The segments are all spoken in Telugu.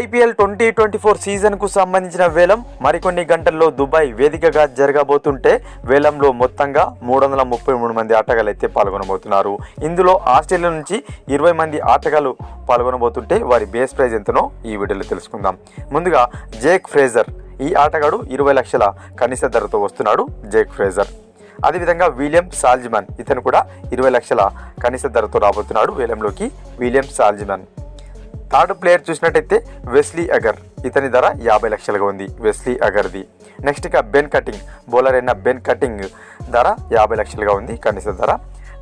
ఐపీఎల్ ట్వంటీ ట్వంటీ ఫోర్ సీజన్కు సంబంధించిన వేలం మరికొన్ని గంటల్లో దుబాయ్ వేదికగా జరగబోతుంటే వేలంలో మొత్తంగా మూడు వందల ముప్పై మూడు మంది ఆటగాళ్ళు అయితే పాల్గొనబోతున్నారు. ఇందులో ఆస్ట్రేలియా నుంచి ఇరవై మంది ఆటగాళ్ళు పాల్గొనబోతుంటే వారి బేస్ ప్రైజ్ ఎంతనో ఈ వీడియోలో తెలుసుకుందాం. ముందుగా జేక్ ఫ్రేజర్. ఈ ఆటగాడు ఇరవై లక్షల కనీస ధరతో వస్తున్నాడు జేక్ ఫ్రేజర్. అదేవిధంగా విలియం సాల్జిమన్. ఇతను కూడా ఇరవై లక్షల కనీస ధరతో రాబోతున్నాడు వేలంలోకి. William Salzmann. థర్డ్ ప్లేయర్ చూసినట్టయితే వెస్లీ అగర్. ఇతని ధర యాభై లక్షలుగా ఉంది. వెస్లీ అగర్ది. నెక్స్ట్ ఇక బెన్ కటింగ్. బౌలర్ అయిన బెన్ కటింగ్ ధర యాభై లక్షలుగా ఉంది. కనీస ధర.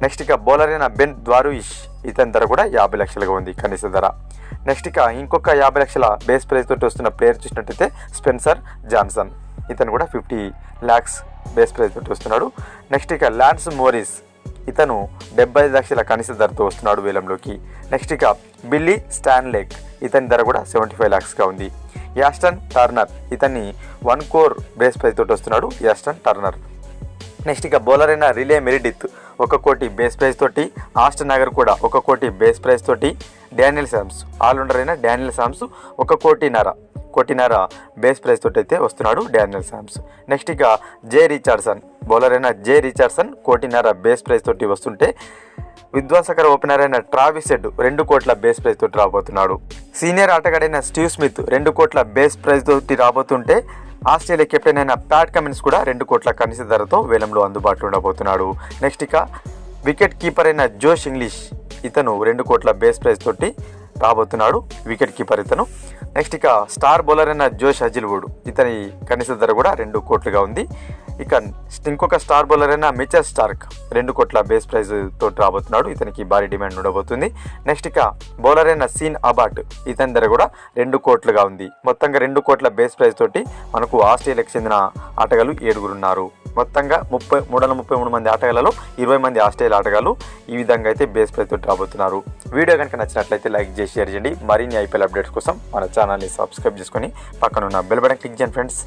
నెక్స్ట్ ఇక బౌలర్ అయిన బెన్ ద్వారుయిష్. ఇతని ధర కూడా యాభై లక్షలుగా ఉంది. కనీస ధర. నెక్స్ట్ ఇక ఇంకొక యాభై లక్షల బేస్ ప్రైస్ తోటి వస్తున్న ప్లేయర్ చూసినట్టయితే స్పెన్సర్ జాన్సన్. ఇతను కూడా ఫిఫ్టీ ల్యాక్స్ బేస్ ప్రైస్ తోటి వస్తున్నాడు. నెక్స్ట్ ఇక ల్యాన్స్ మోరిస్. ఇతను డెబ్బై ఐదు లక్షల కనీస ధరతో వస్తున్నాడు వేలంలోకి. నెక్స్ట్ ఇక బిల్లీ స్టాన్లేక్. ఇతని ధర కూడా సెవెంటీ ఫైవ్ ల్యాక్స్గా ఉంది. యాస్టన్ టర్నర్ ఇతన్ని వన్ కోర్ బేస్ ప్రైస్ తోటి వస్తున్నాడు యాస్టన్ టర్నర్. నెక్స్ట్ ఇక బౌలర్ అయిన రిలే మెరిడిత్ ఒక కోటి బేస్ ప్రైస్ తోటి ఆస్టన్ నగర్ కూడా ఒక కోటి బేస్ ప్రైస్ తోటి డానియల్ సామ్స్ ఆల్రౌండర్ అయిన డానియల్ సామ్స్ ఒక కోటిన్నర. కొట్టినార? బేస్ ప్రైస్ తోటి అయితే వస్తున్నాడు డానియల్ శామ్స్ నెక్స్ట్ ఇక జే రిచార్డ్సన్ బౌలర్ అయిన జే రిచార్డ్సన్ కోటిన్నర బేస్ ప్రైస్ తోటి వస్తుంటే విధ్వంసకర ఓపెనర్ అయిన ట్రావిస్ హెడ్ రెండు కోట్ల బేస్ ప్రైజ్ తోటి రాబోతున్నాడు. సీనియర్ ఆటగాడైన స్టీవ్ స్మిత్ రెండు కోట్ల బేస్ ప్రైజ్ తోటి రాబోతుంటే ఆస్ట్రేలియా కెప్టెన్ అయిన ప్యాట్ కమిన్స్ కూడా రెండు కోట్ల కనీస ధరతో వేలంలో అందుబాటులో ఉండబోతున్నాడు. నెక్స్ట్ ఇక వికెట్ కీపర్ అయిన జోష్ ఇంగ్లీష్ ఇతను రెండు కోట్ల బేస్ ప్రైజ్ తోటి రాబోతున్నాడు వికెట్ కీపర్ ఇతను. నెక్స్ట్ ఇక స్టార్ బౌలర్ అయిన జోష్ హజిల్వుడ్ ఇతని కనీస ధర కూడా రెండు కోట్లుగా ఉంది. ఇక ఇంకొక స్టార్ బౌలర్ అయిన మిచర్ స్టార్క్ రెండు కోట్ల బేస్ ప్రైజ్ తోటి రాబోతున్నాడు. ఇతనికి భారీ డిమాండ్ ఉండబోతుంది. నెక్స్ట్ ఇక బౌలర్ అయిన సీన్ అబాట్ ఇతని ధర కూడా రెండు కోట్లుగా ఉంది. మొత్తంగా రెండు కోట్ల బేస్ ప్రైజ్ తోటి మనకు ఆస్ట్రేలియాకు చెందిన ఆటగాళ్ళు ఏడుగురు ఉన్నారు. మొత్తంగా ముప్పై మూడు వందల ముప్పై మూడు మంది ఆటగాళ్ళలో ఇరవై మంది ఆస్ట్రేలియా ఆటగాళ్ళు ఈ విధంగా అయితే బేస్ ప్రైజ్ తోటి రాబోతున్నారు. వీడియో కనుక నచ్చినట్లయితే లైక్ చేసి షేర్ చేయండి. మరిన్ని ఐపీఎల్ అప్డేట్స్ కోసం మన ఛానల్ని సబ్స్క్రైబ్ చేసుకొని పక్కన ఉన్న బెల్ బటన్ క్లిక్ చేయండి ఫ్రెండ్స్.